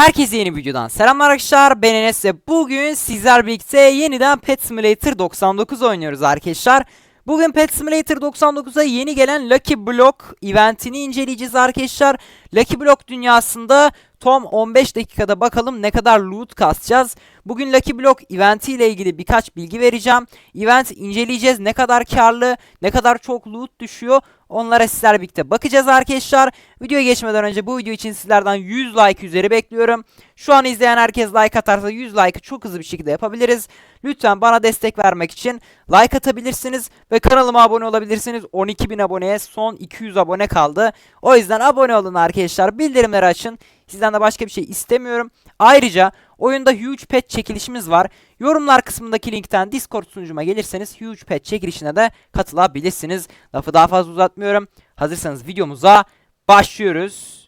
Herkese yeni videodan selamlar arkadaşlar. Ben Enes ve bugün sizler birlikte yeniden Pet Simulator 99 oynuyoruz arkadaşlar. Bugün Pet Simulator 99'a yeni gelen Lucky Block eventini inceleyeceğiz arkadaşlar. Lucky Block dünyasında Tom 15 dakikada bakalım ne kadar loot kasacağız. Bugün Lucky Block eventi ile ilgili birkaç bilgi vereceğim. Event inceleyeceğiz. Ne kadar karlı, ne kadar çok loot düşüyor. Onlara sizler birlikte bakacağız arkadaşlar. Videoya geçmeden önce bu video için sizlerden 100 like üzeri bekliyorum. Şu an izleyen herkes like atarsa 100 like'ı çok hızlı bir şekilde yapabiliriz. Lütfen bana destek vermek için like atabilirsiniz ve kanalıma abone olabilirsiniz. 12.000 aboneye son 200 abone kaldı. O yüzden abone olun arkadaşlar. Bildirimleri açın. Sizden de başka bir şey istemiyorum. Ayrıca oyunda Huge Pet çekilişimiz var. Yorumlar kısmındaki linkten Discord sunucuma gelirseniz Huge Pet çekilişine de katılabilirsiniz. Lafı daha fazla uzatmıyorum. Hazırsanız videomuza başlıyoruz.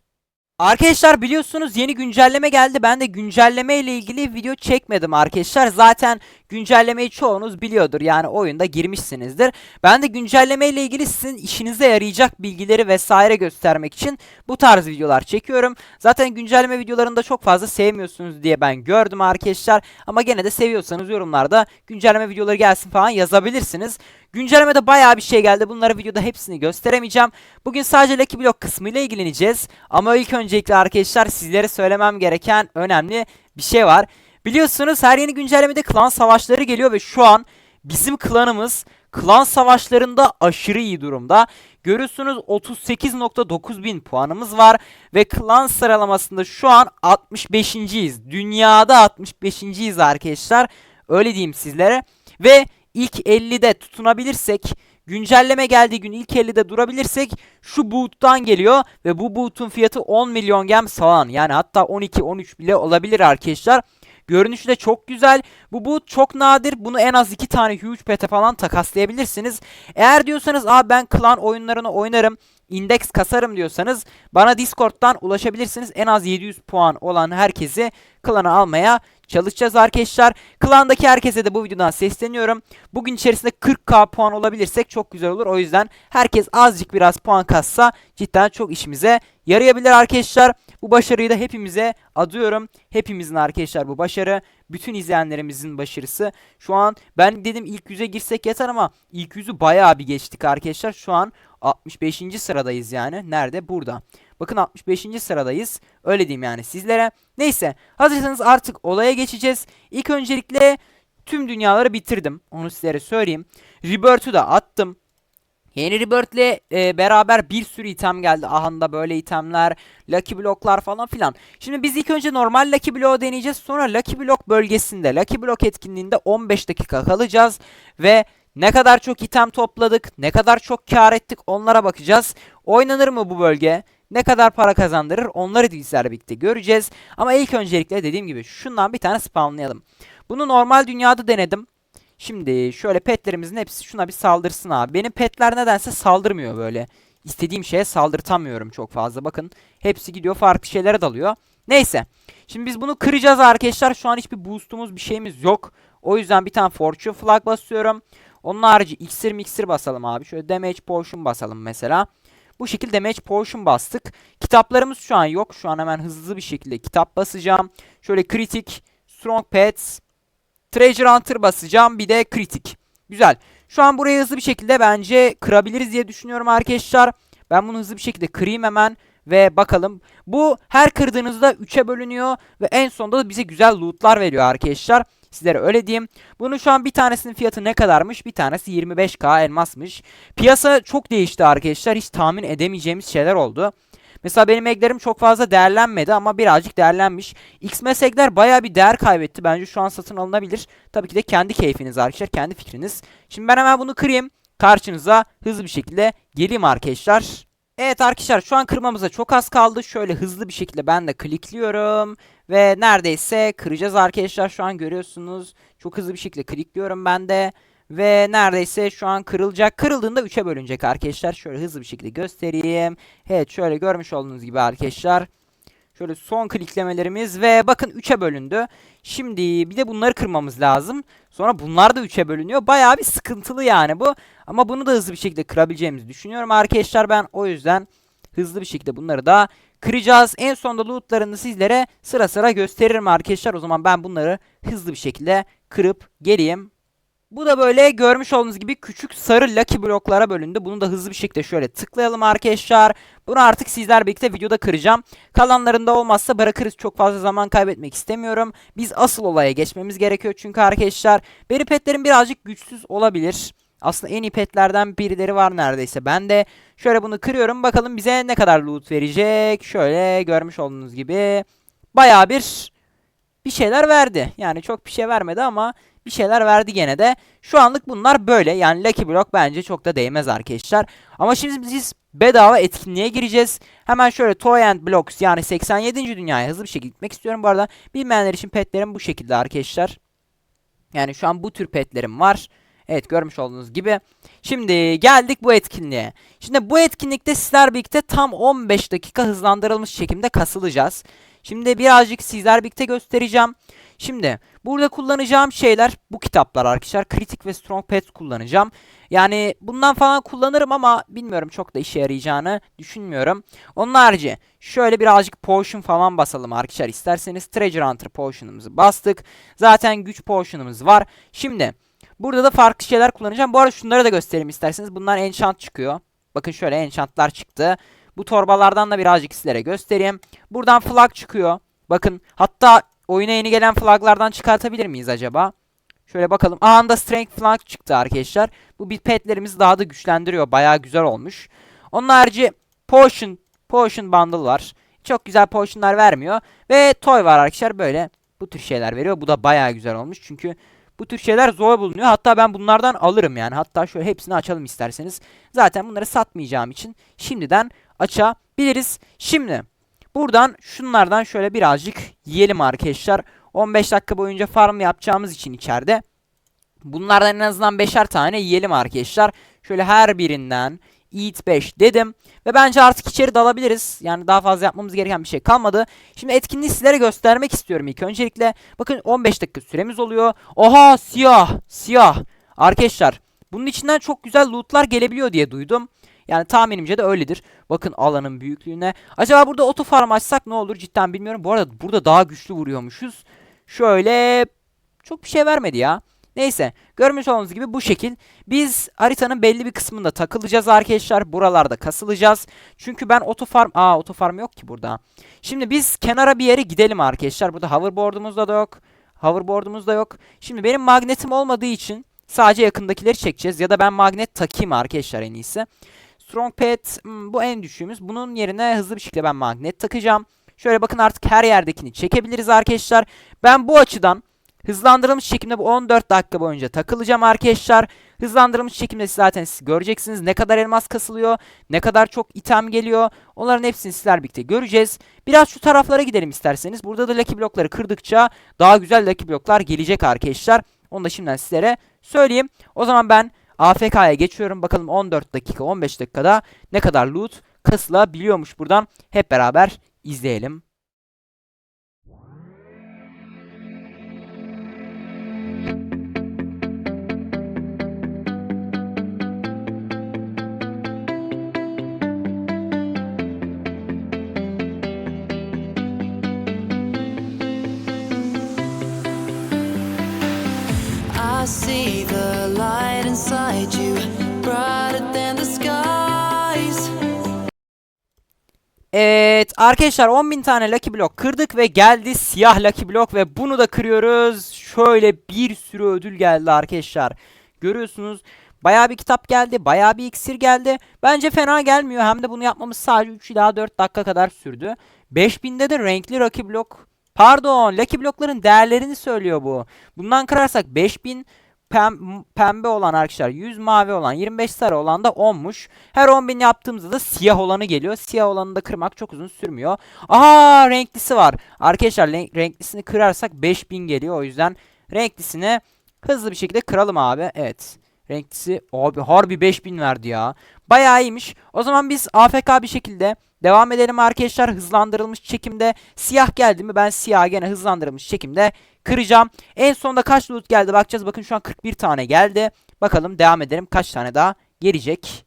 Arkadaşlar biliyorsunuz yeni güncelleme geldi. Ben de güncelleme ile ilgili video çekmedim arkadaşlar. Zaten güncellemeyi çoğunuz biliyordur. Yani oyunda girmişsinizdir. Ben de güncelleme ile ilgili sizin işinize yarayacak bilgileri vesaire göstermek için bu tarz videolar çekiyorum. Zaten güncelleme videolarında çok fazla sevmiyorsunuz diye ben gördüm arkadaşlar. Ama gene de seviyorsanız yorumlarda güncelleme videoları gelsin falan yazabilirsiniz. Güncellemede bayağı bir şey geldi. Bunları videoda hepsini gösteremeyeceğim. Bugün sadece Lucky Block kısmıyla ilgileneceğiz. Ama ilk öncelikle arkadaşlar sizlere söylemem gereken önemli bir şey var. Biliyorsunuz her yeni güncellemede klan savaşları geliyor ve şu an bizim klanımız klan savaşlarında aşırı iyi durumda. Görüyorsunuz 38.9 bin puanımız var ve klan sıralamasında şu an 65.yiz. Dünyada 65.yiz arkadaşlar. Öyle diyeyim sizlere. Ve ilk 50'de tutunabilirsek güncelleme geldiği gün ilk 50'de durabilirsek şu boot'tan geliyor ve bu boot'un fiyatı 10 milyon gem falan. Yani hatta 12-13 bile olabilir arkadaşlar. Görünüşü de çok güzel. Bu boot çok nadir. Bunu en az 2 tane huge pet'e falan takaslayabilirsiniz. Eğer diyorsanız abi ben klan oyunlarını oynarım. İndeks kasarım diyorsanız bana Discord'dan ulaşabilirsiniz. En az 700 puan olan herkesi klana almaya çalışacağız arkadaşlar. Klandaki herkese de bu videodan sesleniyorum. Bugün içerisinde 40k puan olabilirsek çok güzel olur. O yüzden herkes azıcık biraz puan kassa cidden çok işimize yarayabilir arkadaşlar. Bu başarıyı da hepimize adıyorum. Hepimizin arkadaşlar bu başarı. Bütün izleyenlerimizin başarısı. Şu an ben dedim ilk yüze girsek yeter ama ilk yüzü bayağı bir geçtik arkadaşlar. Şu an 65. sıradayız yani. Nerede? Burada. Bakın 65. sıradayız. Öyle diyeyim yani sizlere. Neyse hazırsanız artık olaya geçeceğiz. İlk öncelikle tüm dünyaları bitirdim. Onu sizlere söyleyeyim. Rebirth'ü de attım. Yeni Rebirth'le e, beraber bir sürü item geldi. Ahanda böyle itemler, Lucky Block'lar falan filan. Şimdi biz ilk önce normal Lucky Block'u deneyeceğiz. Sonra Lucky Block bölgesinde, Lucky Block etkinliğinde 15 dakika kalacağız. Ve ne kadar çok item topladık, ne kadar çok kar ettik onlara bakacağız. Oynanır mı bu bölge? Ne kadar para kazandırır onları bizlerle birlikte göreceğiz. Ama ilk öncelikle dediğim gibi şundan bir tane spawnlayalım. Bunu normal dünyada denedim. Şimdi şöyle petlerimizin hepsi şuna bir saldırsın abi. Benim petler nedense saldırmıyor böyle. İstediğim şeye saldırtamıyorum çok fazla. Bakın hepsi gidiyor farklı şeylere dalıyor. Neyse. Şimdi biz bunu kıracağız arkadaşlar. Şu an hiçbir boostumuz bir şeyimiz yok. O yüzden bir tane fortune flag basıyorum. Onun harici iksir miksir basalım abi. Şöyle damage potion basalım mesela. Bu şekilde damage potion bastık. Kitaplarımız şu an yok. Şu an hemen hızlı bir şekilde kitap basacağım. Şöyle kritik, strong pets, treasure hunter basacağım. Bir de kritik. Güzel. Şu an burayı hızlı bir şekilde bence kırabiliriz diye düşünüyorum arkadaşlar. Ben bunu hızlı bir şekilde kırayım hemen ve bakalım. Bu her kırdığınızda 3'e bölünüyor ve en sonunda da bize güzel lootlar veriyor arkadaşlar. Sizlere öyle diyeyim. Bunun şu an bir tanesinin fiyatı ne kadarmış? Bir tanesi 25k elmasmış. Piyasa çok değişti arkadaşlar. Hiç tahmin edemeyeceğimiz şeyler oldu. Mesela benim eglerim çok fazla değerlenmedi ama birazcık değerlenmiş. X-Mes egler baya bir değer kaybetti. Bence şu an satın alınabilir. Tabii ki de kendi keyfiniz arkadaşlar. Kendi fikriniz. Şimdi ben hemen bunu kırayım. Karşınıza hızlı bir şekilde geleyim arkadaşlar. Evet arkadaşlar şu an kırmamıza çok az kaldı. Şöyle hızlı bir şekilde ben de klikliyorum. Ve neredeyse kıracağız arkadaşlar. Şu an görüyorsunuz. Çok hızlı bir şekilde klikliyorum ben de. Ve neredeyse şu an kırılacak. Kırıldığında 3'e bölünecek arkadaşlar. Şöyle hızlı bir şekilde göstereyim. Evet şöyle görmüş olduğunuz gibi arkadaşlar. Şöyle son kliklemelerimiz ve bakın 3'e bölündü. Şimdi bir de bunları kırmamız lazım. Sonra bunlar da 3'e bölünüyor. Bayağı bir sıkıntılı yani bu. Ama bunu da hızlı bir şekilde kırabileceğimizi düşünüyorum arkadaşlar ben. O yüzden hızlı bir şekilde bunları da kıracağız. En sonunda lootlarını sizlere sıra sıra gösteririm arkadaşlar. O zaman ben bunları hızlı bir şekilde kırıp geleyim. Bu da böyle görmüş olduğunuz gibi küçük sarı lucky bloklara bölündü. Bunu da hızlı bir şekilde şöyle tıklayalım arkadaşlar. Bunu artık sizler birlikte videoda kıracağım. Kalanlarında olmazsa bırakırız. Çok fazla zaman kaybetmek istemiyorum. Biz asıl olaya geçmemiz gerekiyor çünkü arkadaşlar. Benim petlerim birazcık güçsüz olabilir. Aslında en iyi petlerden birileri var neredeyse. Ben de şöyle bunu kırıyorum. Bakalım bize ne kadar loot verecek. Şöyle görmüş olduğunuz gibi. Bayağı bir bir şeyler verdi. Yani çok bir şey vermedi ama bir şeyler verdi gene de. Şu anlık bunlar böyle. Yani Lucky Block bence çok da değmez arkadaşlar. Ama şimdi biz bedava etkinliğe gireceğiz. Hemen şöyle Toy and Blocks yani 87. dünyaya hızlı bir şekilde gitmek istiyorum bu arada. Bilmeyenler için petlerim bu şekilde arkadaşlar. Yani şu an bu tür petlerim var. Evet görmüş olduğunuz gibi. Şimdi geldik bu etkinliğe. Şimdi bu etkinlikte sizler birlikte tam 15 dakika hızlandırılmış şekilde kasılacağız. Şimdi birazcık sizler birlikte göstereceğim. Şimdi burada kullanacağım şeyler bu kitaplar arkadaşlar. Kritik ve Strong Pets kullanacağım. Yani bundan falan kullanırım ama bilmiyorum çok da işe yarayacağını düşünmüyorum. Onun harici şöyle birazcık potion falan basalım arkadaşlar. İsterseniz Treasure Hunter potion'ımızı bastık. Zaten güç potion'ımız var. Şimdi burada da farklı şeyler kullanacağım. Bu arada şunları da göstereyim isterseniz. Bunlar enchant çıkıyor. Bakın şöyle enchantlar çıktı. Bu torbalardan da birazcık sizlere göstereyim. Buradan flag çıkıyor. Bakın hatta oyuna yeni gelen flaglardan çıkartabilir miyiz acaba? Şöyle bakalım. Aa strength flag çıktı arkadaşlar. Bu bir petlerimizi daha da güçlendiriyor. Bayağı güzel olmuş. Onun harici potion, potion bundle var. Çok güzel potionlar vermiyor. Ve toy var arkadaşlar böyle. Bu tür şeyler veriyor. Bu da bayağı güzel olmuş. Çünkü bu tür şeyler zor bulunuyor. Hatta ben bunlardan alırım yani. Hatta şöyle hepsini açalım isterseniz. Zaten bunları satmayacağım için şimdiden açabiliriz. Şimdi buradan şunlardan şöyle birazcık yiyelim arkadaşlar. 15 dakika boyunca farm yapacağımız için içeride. Bunlardan en azından 5'er tane yiyelim arkadaşlar. Şöyle her birinden Eat 5 dedim. Ve bence artık içeri dalabiliriz. Yani daha fazla yapmamız gereken bir şey kalmadı. Şimdi etkinliği sizlere göstermek istiyorum ilk öncelikle. Bakın 15 dakika süremiz oluyor. Oha siyah siyah. Arkadaşlar bunun içinden çok güzel lootlar gelebiliyor diye duydum. Yani tahminimce de öyledir. Bakın alanın büyüklüğüne. Acaba burada oto farm açsak ne olur cidden bilmiyorum. Bu arada burada daha güçlü vuruyormuşuz. Şöyle çok bir şey vermedi ya. Neyse görmüş olduğunuz gibi bu şekil. Biz haritanın belli bir kısmında takılacağız arkadaşlar. Buralarda kasılacağız. Çünkü ben otofarm... Aa otofarm yok ki burada. Şimdi biz kenara bir yere gidelim arkadaşlar. Burada hoverboard'umuz da yok. Hoverboard'umuz da yok. Şimdi benim magnetim olmadığı için sadece yakındakileri çekeceğiz. Ya da ben magnet takayım arkadaşlar en iyisi. Strong Pet hmm, bu en düşüğümüz. Bunun yerine hızlı bir şekilde ben magnet takacağım. Şöyle bakın artık her yerdekini çekebiliriz arkadaşlar. Ben bu açıdan hızlandırılmış şekilde bu 14 dakika boyunca takılacağım arkadaşlar. Hızlandırılmış şekilde zaten siz göreceksiniz ne kadar elmas kasılıyor, ne kadar çok item geliyor. Onların hepsini sizler birlikte göreceğiz. Biraz şu taraflara gidelim isterseniz. Burada da lucky blokları kırdıkça daha güzel lucky bloklar gelecek arkadaşlar. Onu da şimdiden sizlere söyleyeyim. O zaman ben AFK'ya geçiyorum. Bakalım 14 dakika 15 dakikada ne kadar loot kasılabiliyormuş buradan. Hep beraber izleyelim. See the Evet arkadaşlar 10.000 tane Lucky Block kırdık ve geldi siyah Lucky Block ve bunu da kırıyoruz. Şöyle bir sürü ödül geldi arkadaşlar. Görüyorsunuz bayağı bir kitap geldi, bayağı bir iksir geldi. Bence fena gelmiyor hem de bunu yapmamız sadece 3 ila 4 dakika kadar sürdü. 5000'de de renkli Lucky Block Pardon, Lucky Block'ların değerlerini söylüyor bu. Bundan kırarsak 5000 pem, pembe olan arkadaşlar 100 mavi olan 25 sarı olan da 10'muş. Her 10.000 yaptığımızda da siyah olanı geliyor. Siyah olanı da kırmak çok uzun sürmüyor. Aha renklisi var. Arkadaşlar renklisini kırarsak 5000 geliyor. O yüzden renklisini hızlı bir şekilde kıralım abi. Evet. Renklisi abi harbi 5000 verdi ya. Bayağı iyiymiş. O zaman biz AFK bir şekilde devam edelim arkadaşlar. Hızlandırılmış çekimde siyah geldi mi ben siyah gene hızlandırılmış çekimde kıracağım. En sonunda kaç loot geldi bakacağız. Bakın şu an 41 tane geldi. Bakalım devam edelim kaç tane daha gelecek.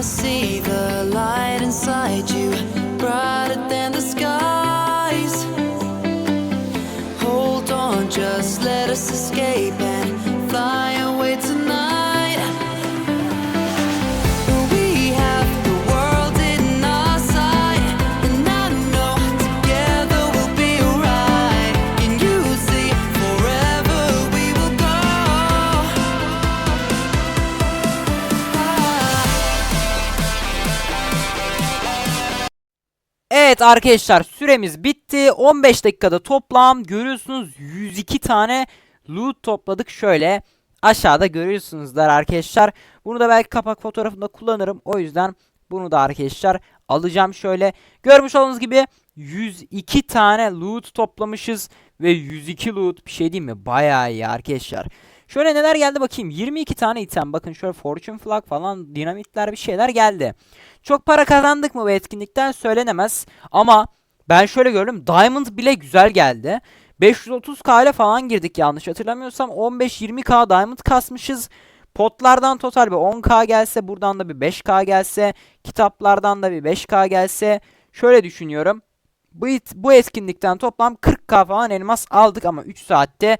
I see the light inside you, brighter than the skies. Evet arkadaşlar süremiz bitti. 15 dakikada toplam görüyorsunuz 102 tane loot topladık. Şöyle aşağıda görüyorsunuzlar arkadaşlar. Bunu da belki kapak fotoğrafında kullanırım. O yüzden bunu da arkadaşlar alacağım şöyle. Görmüş olduğunuz gibi 102 tane loot toplamışız. Ve 102 loot bir şey değil mi? Bayağı iyi arkadaşlar. Şöyle neler geldi bakayım. 22 tane item. Bakın şöyle fortune flag falan dinamitler bir şeyler geldi. Çok para kazandık mı bu etkinlikten söylenemez. Ama ben şöyle gördüm. Diamond bile güzel geldi. 530k ile falan girdik yanlış hatırlamıyorsam. 15-20k diamond kasmışız. Potlardan total bir 10k gelse buradan da bir 5k gelse. Kitaplardan da bir 5k gelse. Şöyle düşünüyorum. Bu, bu etkinlikten toplam 40k falan elmas aldık ama 3 saatte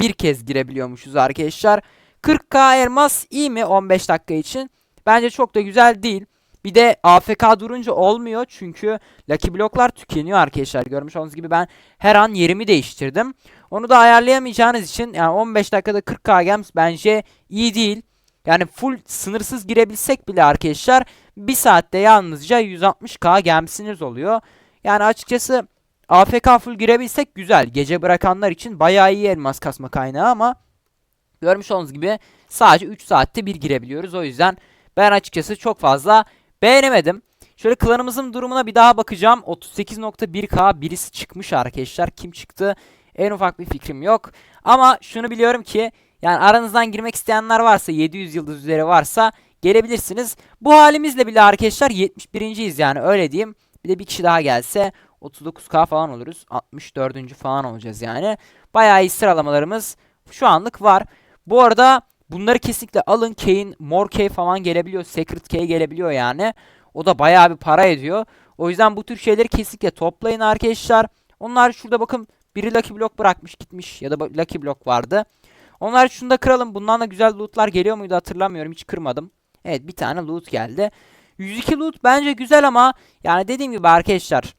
bir kez girebiliyormuşuz arkadaşlar. 40k elmas iyi mi 15 dakika için? Bence çok da güzel değil. Bir de AFK durunca olmuyor çünkü Lucky bloklar tükeniyor arkadaşlar. Görmüş olduğunuz gibi ben her an yerimi değiştirdim. Onu da ayarlayamayacağınız için yani 15 dakikada 40k gems bence iyi değil. Yani full sınırsız girebilsek bile arkadaşlar bir saatte yalnızca 160k gemsiniz oluyor. Yani açıkçası AFK full girebilsek güzel. Gece bırakanlar için bayağı iyi elmas kasma kaynağı ama görmüş olduğunuz gibi sadece 3 saatte bir girebiliyoruz. O yüzden ben açıkçası çok fazla beğenemedim. Şöyle klanımızın durumuna bir daha bakacağım. 38.1k birisi çıkmış arkadaşlar. Kim çıktı? En ufak bir fikrim yok. Ama şunu biliyorum ki yani aranızdan girmek isteyenler varsa 700 yıldız üzeri varsa gelebilirsiniz. Bu halimizle bile arkadaşlar 71.yiz yani öyle diyeyim. Bir de bir kişi daha gelse 39k falan oluruz. 64. falan olacağız yani. Bayağı iyi sıralamalarımız şu anlık var. Bu arada bunları kesinlikle alın. K'in More K falan gelebiliyor. Secret K gelebiliyor yani. O da bayağı bir para ediyor. O yüzden bu tür şeyleri kesinlikle toplayın arkadaşlar. Onlar şurada bakın biri Lucky Block bırakmış gitmiş ya da Lucky Block vardı. Onlar şunu da kıralım. Bundan da güzel lootlar geliyor muydu hatırlamıyorum. Hiç kırmadım. Evet bir tane loot geldi. 102 loot bence güzel ama yani dediğim gibi arkadaşlar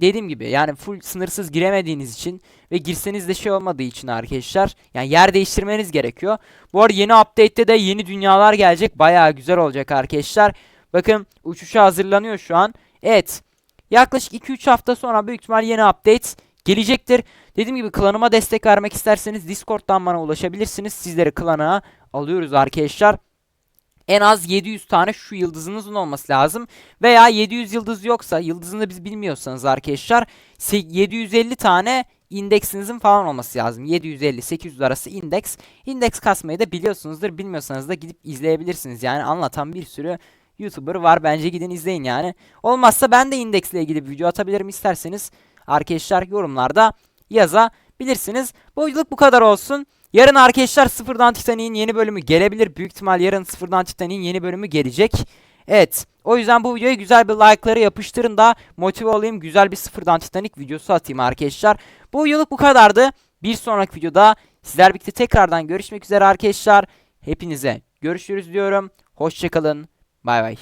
dediğim gibi yani full sınırsız giremediğiniz için ve girseniz de şey olmadığı için arkadaşlar yani yer değiştirmeniz gerekiyor. Bu arada yeni update'te de yeni dünyalar gelecek. Bayağı güzel olacak arkadaşlar. Bakın uçuşa hazırlanıyor şu an. Evet. Yaklaşık 2-3 hafta sonra büyük ihtimal yeni update gelecektir. Dediğim gibi klanıma destek vermek isterseniz Discord'dan bana ulaşabilirsiniz. Sizleri klana alıyoruz arkadaşlar. En az 700 tane şu yıldızınızın olması lazım. Veya 700 yıldız yoksa yıldızını biz bilmiyorsanız arkadaşlar se- 750 tane indeksinizin falan olması lazım. 750-800 arası indeks. İndeks kasmayı da biliyorsunuzdur. Bilmiyorsanız da gidip izleyebilirsiniz. Yani anlatan bir sürü YouTuber var. Bence gidin izleyin yani. Olmazsa ben de indeksle ilgili bir video atabilirim isterseniz. Arkadaşlar yorumlarda yazabilirsiniz. Bu videoluk bu kadar olsun. Yarın arkadaşlar sıfırdan Titanic'in yeni bölümü gelebilir. Büyük ihtimal yarın sıfırdan Titanic'in yeni bölümü gelecek. Evet. O yüzden bu videoya güzel bir like'ları yapıştırın da motive olayım. Güzel bir sıfırdan Titanic videosu atayım arkadaşlar. Bu videoluk bu kadardı. Bir sonraki videoda sizler birlikte tekrardan görüşmek üzere arkadaşlar. Hepinize görüşürüz diyorum. Hoşçakalın. Bay bay.